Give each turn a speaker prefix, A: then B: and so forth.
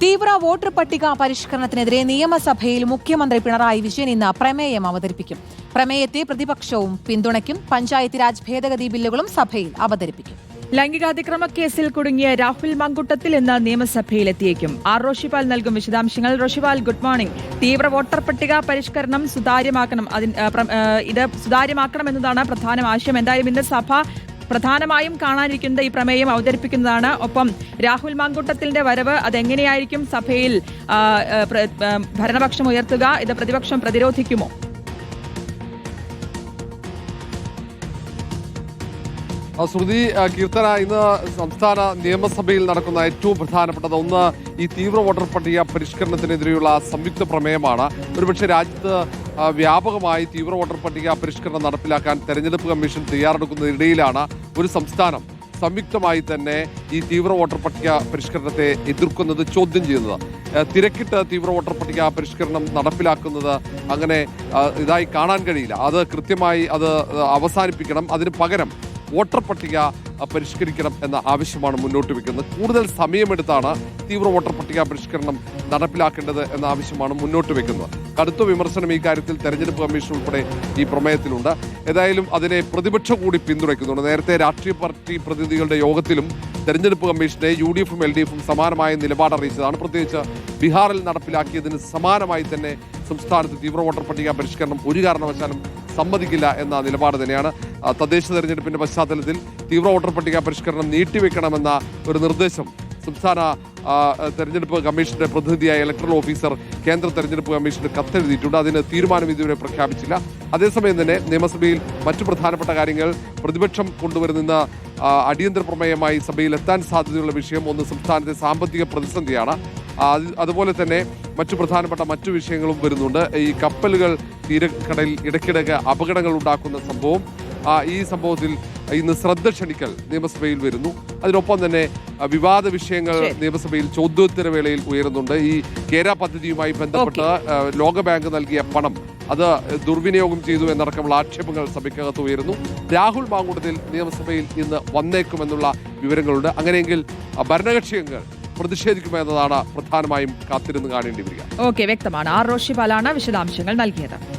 A: തീവ്ര വോട്ടർ പട്ടിക പരിഷ്കരണത്തിനെതിരെ നിയമസഭയിൽ മുഖ്യമന്ത്രി പിണറായി വിജയൻ ഇന്ന് പ്രമേയം അവതരിപ്പിക്കും. പ്രമേയത്തെ പ്രതിപക്ഷവും പിന്തുണയ്ക്കും. പഞ്ചായത്ത് രാജ് ഭേദഗതി ബില്ലുകളും സഭയിൽ അവതരിപ്പിക്കും.
B: ലൈംഗികാതിക്രമ കേസിൽ കുടുങ്ങിയ രാഹുൽ മങ്കുട്ടത്തിൽ ഇന്ന് നിയമസഭയിലെത്തിയേക്കും. ആർ റോഷിപാൽ നൽകും വിശദാംശങ്ങൾ. Roshipal good morning. തീവ്ര വോട്ടർ പട്ടിക പരിഷ്കരണം സുതാര്യമാക്കണം. അതിന് ഇത് സുതാര്യമാക്കണം എന്നതാണ് പ്രധാന ആശയം. എന്തായാലും ഇന്ന് സഭ പ്രധാനമായും കാണാനിരിക്കുന്നത് ഈ പ്രമേയം അവതരിപ്പിക്കുന്നതാണ്. ഒപ്പം രാഹുൽ മാങ്കൂട്ടത്തിന്റെ വരവ് അതെങ്ങനെയായിരിക്കും സഭയിൽ ഭരണപക്ഷം ഉയർത്തുക ഇത് പ്രതിപക്ഷം പ്രതിരോധിക്കുമോ?
C: ശ്രുതി കീർത്തന ഇന്ന് സംസ്ഥാന നിയമസഭയിൽ നടക്കുന്ന ഏറ്റവും പ്രധാനപ്പെട്ടത് ഒന്ന് ഈ തീവ്ര വോട്ടർ പട്ടിക പരിഷ്കരണത്തിനെതിരെയുള്ള സംയുക്ത പ്രമേയമാണ്. ഒരുപക്ഷെ രാജ്യത്ത് വ്യാപകമായി തീവ്ര വോട്ടർ പട്ടിക പരിഷ്കരണം നടപ്പിലാക്കാൻ തെരഞ്ഞെടുപ്പ് കമ്മീഷൻ തയ്യാറെടുക്കുന്നതിനിടയിലാണ് ഒരു സംസ്ഥാനം സംയുക്തമായി തന്നെ ഈ തീവ്ര വോട്ടർ പട്ടിക പരിഷ്കരണത്തെ എതിർക്കുന്നത് ചോദ്യം ചെയ്യുന്നത്. തിരക്കിട്ട് തീവ്ര വോട്ടർ പട്ടിക പരിഷ്കരണം നടപ്പിലാക്കുന്നത് അങ്ങനെ ഇതായി കാണാൻ കഴിയില്ല. അത് കൃത്യമായി അത് അവസാനിപ്പിക്കണം. അതിന് പകരം വോട്ടർ പട്ടിക പരിഷ്കരിക്കണം എന്ന ആവശ്യമാണ് മുന്നോട്ട് വെക്കുന്നത്. കൂടുതൽ സമയമെടുത്താണ് തീവ്ര വോട്ടർ പട്ടിക പരിഷ്കരണം നടപ്പിലാക്കേണ്ടത് എന്ന ആവശ്യമാണ് മുന്നോട്ട് വെക്കുന്നത്. കടുത്ത വിമർശനം ഈ കാര്യത്തിൽ തെരഞ്ഞെടുപ്പ് കമ്മീഷൻ ഉൾപ്പെടെ ഈ പ്രമേയത്തിലുണ്ട്. ഏതായാലും അതിനെ പ്രതിപക്ഷം കൂടി പിന്തുണയ്ക്കുന്നുണ്ട്. നേരത്തെ രാഷ്ട്രീയ പാർട്ടി പ്രതിനിധികളുടെ യോഗത്തിലും തെരഞ്ഞെടുപ്പ് കമ്മീഷനെ യു ഡി എഫും എൽ ഡി എഫും സമാനമായ നിലപാട് അറിയിച്ചതാണ്. പ്രത്യേകിച്ച് ബീഹാറിൽ നടപ്പിലാക്കിയതിന് സമാനമായി തന്നെ സംസ്ഥാനത്ത് തീവ്ര വോട്ടർ പട്ടിക പരിഷ്കരണം ഒരു കാരണവശാലും സമ്മതിക്കില്ല എന്ന നിലപാട് തന്നെയാണ് തദ്ദേശ തെരഞ്ഞെടുപ്പിന്റെ പശ്ചാത്തലത്തിൽ തീവ്ര വോട്ടർ പട്ടിക പരിഷ്കരണം നീട്ടിവെക്കണമെന്ന ഒരു നിർദ്ദേശം സംസ്ഥാന തെരഞ്ഞെടുപ്പ് കമ്മീഷന്റെ പ്രതിനിധിയായ ഇലക്ട്രൽ ഓഫീസർ കേന്ദ്ര തെരഞ്ഞെടുപ്പ് കമ്മീഷന് കത്തെഴുതിയിട്ടുണ്ട്. അതിന് തീരുമാനം ഇതുവരെ പ്രഖ്യാപിച്ചില്ല. അതേസമയം തന്നെ നിയമസഭയിൽ മറ്റു പ്രധാനപ്പെട്ട കാര്യങ്ങൾ പ്രതിപക്ഷം കൊണ്ടുവരുന്ന അടിയന്തര പ്രമേയമായി സഭയിൽ എത്താൻ സാധ്യതയുള്ള വിഷയം ഒന്ന് സംസ്ഥാനത്തെ സാമ്പത്തിക പ്രതിസന്ധിയാണ്. അതുപോലെ തന്നെ മറ്റു പ്രധാനപ്പെട്ട മറ്റു വിഷയങ്ങളും വരുന്നുണ്ട്. ഈ കപ്പലുകൾ തീരക്കടലിൽ ഇടയ്ക്കിടയ്ക്ക് അപകടങ്ങൾ ഉണ്ടാക്കുന്ന സംഭവം ഈ സംഭവത്തിൽ ഇന്ന് ശ്രദ്ധ ക്ഷണിക്കൽ നിയമസഭയിൽ വരുന്നു. അതിനൊപ്പം തന്നെ വിവാദ വിഷയങ്ങൾ. നിയമസഭയിൽ ചോദ്യോത്തര വേളയിൽ ഉയരുന്നുണ്ട്. ഈ കേര പദ്ധതിയുമായി ബന്ധപ്പെട്ട് ലോക ലോകബാങ്ക് നൽകിയ പണം അത് ദുർവിനിയോഗം ചെയ്തു എന്നടക്കമുള്ള ആക്ഷേപങ്ങൾ സഭയ്ക്കകത്ത് ഉയരുന്നു. രാഹുൽ മാങ്കുടത്തിൽ നിയമസഭയിൽ ഇന്ന് വന്നേക്കുമെന്നുള്ള വിവരങ്ങളുണ്ട്. അങ്ങനെയെങ്കിൽ ഭരണകക്ഷി അംഗങ്ങൾ പ്രതിഷേധിക്കുമെന്നതാണ് പ്രധാനമായും കാത്തിരുന്ന് കാണേണ്ടി വരിക.
B: ഓക്കെ വ്യക്തമാണ്. ആർ. റോഷിപാലാണ് വിശദാംശങ്ങൾ നൽകിയത്.